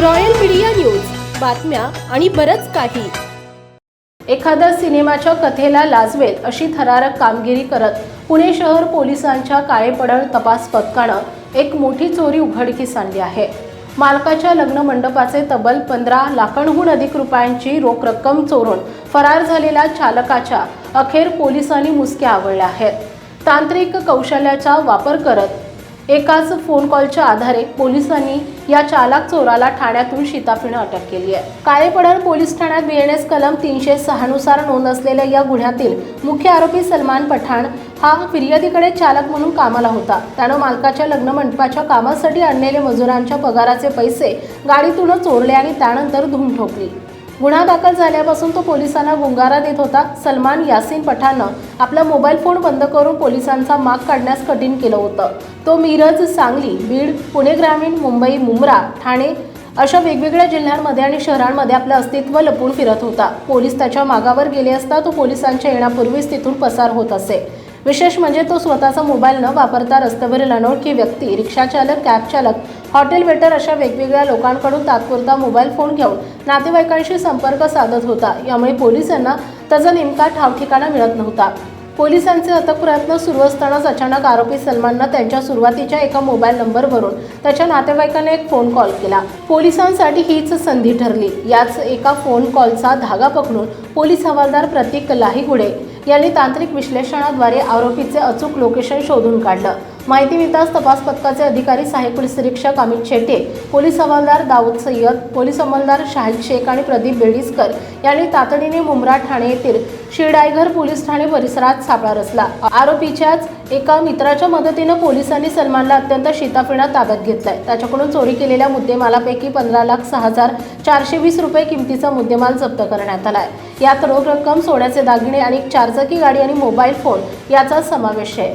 Royal media news बातम्या आणि बरंच काही. एखाद्या सिनेमाच्या कथेला लाजवेल अशी थरारक कामगिरी करत पुणे शहर पोलिसांच्या काळेपडळ तपास पथकानं एक मोठी चोरी उघडकीस आणली आहे. मालकाच्या लग्न मंडपाचे तब्बल पंधरा लाखांहून अधिक रुपयांची रोख रक्कम चोरून फरार झालेल्या चालकाच्या अखेर पोलिसांनी मुसक्या आवळल्या आहेत. तांत्रिक कौशल्याचा वापर करत एकाच फोन कॉलच्या आधारे पोलिसांनी या चालक चोराला ठाण्यातून शिताफीनं अटक केली आहे. काळेपडळ पोलीस ठाण्यात बीएनएस कलम तीनशे सहानुसार नोंद असलेल्या या गुन्ह्यातील मुख्य आरोपी सलमान पठाण हा फिर्यादीकडे चालक म्हणून कामाला होता. त्यानं मालकाच्या लग्न मंडपाच्या कामासाठी आणलेले मजुरांच्या पगाराचे पैसे गाडीतूनच चोरले आणि त्यानंतर धूम ठोकली. गुन्हा दाखल झाल्यापासून तो पोलिसांना गुंगारा देत होता. सलमान यासीन पठाणनं आपला मोबाईल फोन बंद करून पोलिसांचा माग काढण्यास कठीण केलं होतं. तो मिरज सांगली बीड पुणे ग्रामीण मुंबई मुंब्रा ठाणे अशा वेगवेगळ्या जिल्ह्यांमध्ये आणि शहरांमध्ये आपलं अस्तित्व लपून फिरत होता. पोलीस त्याच्या मागावर गेले असता तो पोलिसांच्या येण्यापूर्वीच तिथून पसार होत असे. विशेष म्हणजे तो स्वतःचा मोबाईल न वापरता रस्त्यावरील अनोळखी व्यक्ती रिक्षाचालक कॅब चालक हॉटेल वेटर अशा वेगवेगळ्या लोकांकडून तात्पुरता मोबाईल फोन घेऊन नातेवाईकांशी संपर्क साधत होता. यामुळे पोलिसांना त्याचा नेमका ठावठिकाणा मिळत नव्हता. पोलिसांचे अथक प्रयत्न सुरू असतानाच अचानक आरोपी सलमाननं त्यांच्या सुरुवातीच्या एका मोबाईल नंबरवरून त्याच्या नातेवाईकाने एक फोन कॉल केला. पोलिसांसाठी हीच संधी ठरली. याच एका फोन कॉलचा धागा पकडून पोलीस हवालदार प्रतीक लाहीगुडे यांनी तांत्रिक विश्लेषणाद्वारे आरोपीचे अचूक लोकेशन शोधून काढलं. माहिती मिळताच तपास पथकाचे अधिकारी सहाय्यक पोलीस निरीक्षक अमित शेटे पोलीस हवालदार दाऊद सय्यद पोलीस अंमलदार शाहिद शेख आणि प्रदीप बेडीसकर यांनी तातडीने मुंब्रा ठाणे येथील शिरडायघर पोलीस ठाणे परिसरात सापळा रचला. आरोपीच्याच एका मित्राच्या मदतीनं पोलिसांनी सलमानला अत्यंत शिताफिणा ताब्यात घेतलाय. त्याच्याकडून चोरी केलेल्या मुद्देमालापैकी पंधरा लाख सहा हजार चारशे वीस रुपये किमतीचा मुद्देमाल जप्त करण्यात आलाय. यात रोख रक्कम सोन्याचे दागिने आणि चारचाकी गाडी आणि मोबाईल फोन याचा समावेश आहे.